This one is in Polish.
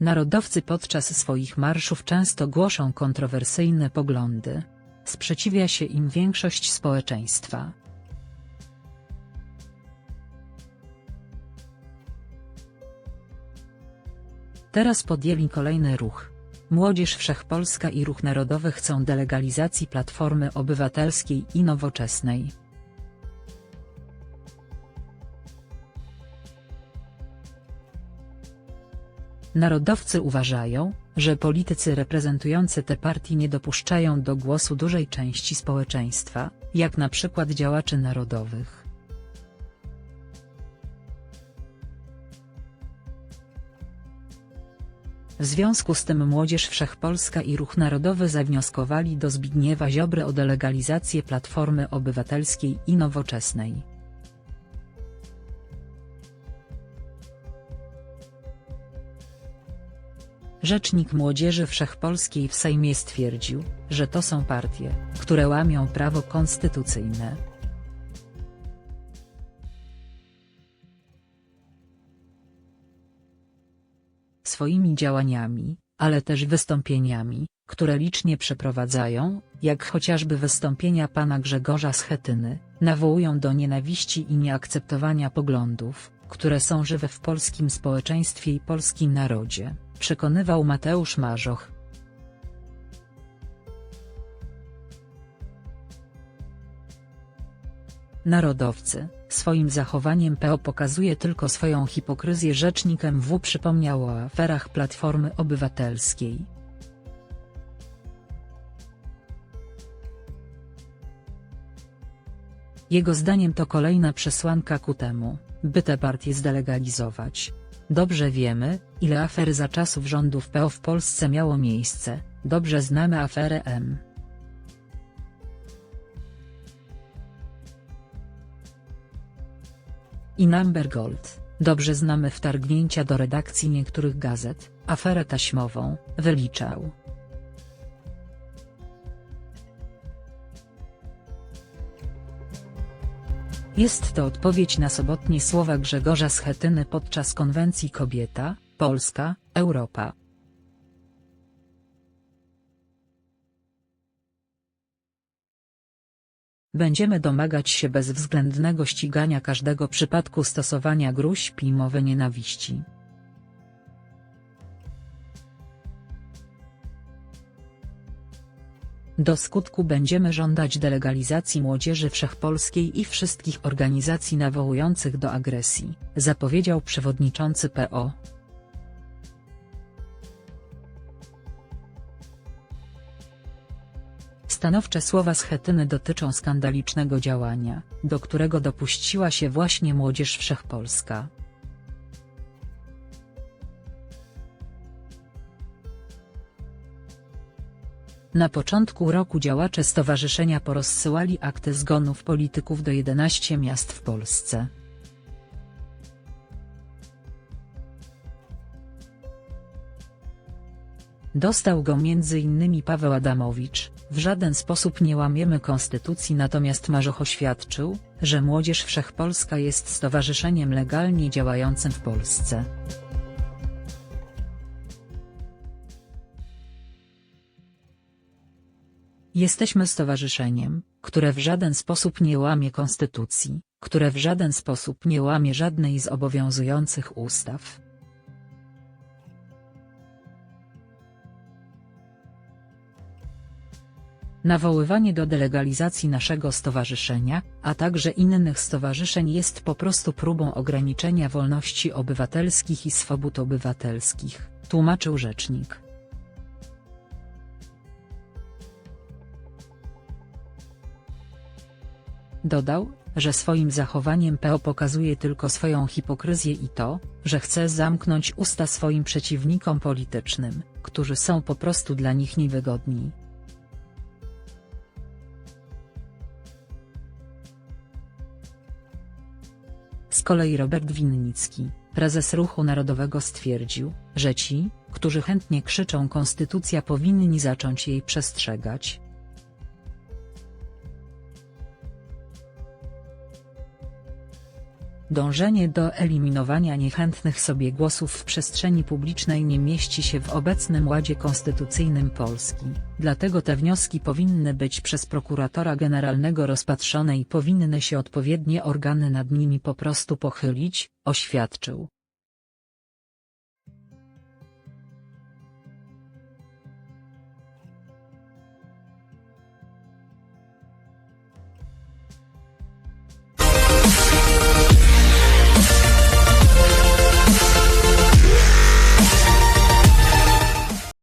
Narodowcy podczas swoich marszów często głoszą kontrowersyjne poglądy. Sprzeciwia się im większość społeczeństwa. Teraz podjęli kolejny ruch. Młodzież Wszechpolska i Ruch Narodowy chcą delegalizacji Platformy Obywatelskiej i Nowoczesnej. Narodowcy uważają, że politycy reprezentujący te partie nie dopuszczają do głosu dużej części społeczeństwa, jak na przykład działaczy narodowych. W związku z tym Młodzież Wszechpolska i Ruch Narodowy zawnioskowali do Zbigniewa Ziobry o delegalizację Platformy Obywatelskiej i Nowoczesnej. Rzecznik Młodzieży Wszechpolskiej w Sejmie stwierdził, że to są partie, które łamią prawo konstytucyjne. Swoimi działaniami, ale też wystąpieniami, które licznie przeprowadzają, jak chociażby wystąpienia pana Grzegorza Schetyny, nawołują do nienawiści i nieakceptowania poglądów, które są żywe w polskim społeczeństwie i polskim narodzie przekonywał Mateusz Marzoch. Narodowcy, swoim zachowaniem PO pokazuje tylko swoją hipokryzję rzecznik MW przypomniał o aferach Platformy Obywatelskiej. Jego zdaniem to kolejna przesłanka ku temu, by te partie zdelegalizować. Dobrze wiemy, ile afer za czasów rządów PO w Polsce miało miejsce, dobrze znamy aferę M. I Number Gold, dobrze znamy wtargnięcia do redakcji niektórych gazet, aferę taśmową, wyliczał. Jest to odpowiedź na sobotnie słowa Grzegorza Schetyny podczas konwencji Kobieta, Polska, Europa. Będziemy domagać się bezwzględnego ścigania każdego przypadku stosowania gruźb i mowy nienawiści. Do skutku będziemy żądać delegalizacji Młodzieży Wszechpolskiej i wszystkich organizacji nawołujących do agresji, zapowiedział przewodniczący PO. Stanowcze słowa Schetyny dotyczą skandalicznego działania, do którego dopuściła się właśnie Młodzież Wszechpolska. Na początku roku działacze stowarzyszenia porozsyłali akty zgonów polityków do 11 miast w Polsce. Dostał go m.in. Paweł Adamowicz, w żaden sposób nie łamiemy konstytucji natomiast Marzoch oświadczył, że Młodzież Wszechpolska jest stowarzyszeniem legalnie działającym w Polsce. Jesteśmy stowarzyszeniem, które w żaden sposób nie łamie konstytucji, które w żaden sposób nie łamie żadnej z obowiązujących ustaw. Nawoływanie do delegalizacji naszego stowarzyszenia, a także innych stowarzyszeń jest po prostu próbą ograniczenia wolności obywatelskich i swobód obywatelskich, tłumaczył rzecznik. Dodał, że swoim zachowaniem PO pokazuje tylko swoją hipokryzję i to, że chce zamknąć usta swoim przeciwnikom politycznym, którzy są po prostu dla nich niewygodni. Z kolei Robert Winnicki, prezes Ruchu Narodowego stwierdził, że ci, którzy chętnie krzyczą konstytucja powinni zacząć jej przestrzegać, Dążenie do eliminowania niechętnych sobie głosów w przestrzeni publicznej nie mieści się w obecnym ładzie konstytucyjnym Polski, dlatego te wnioski powinny być przez prokuratora generalnego rozpatrzone i powinny się odpowiednie organy nad nimi po prostu pochylić, oświadczył.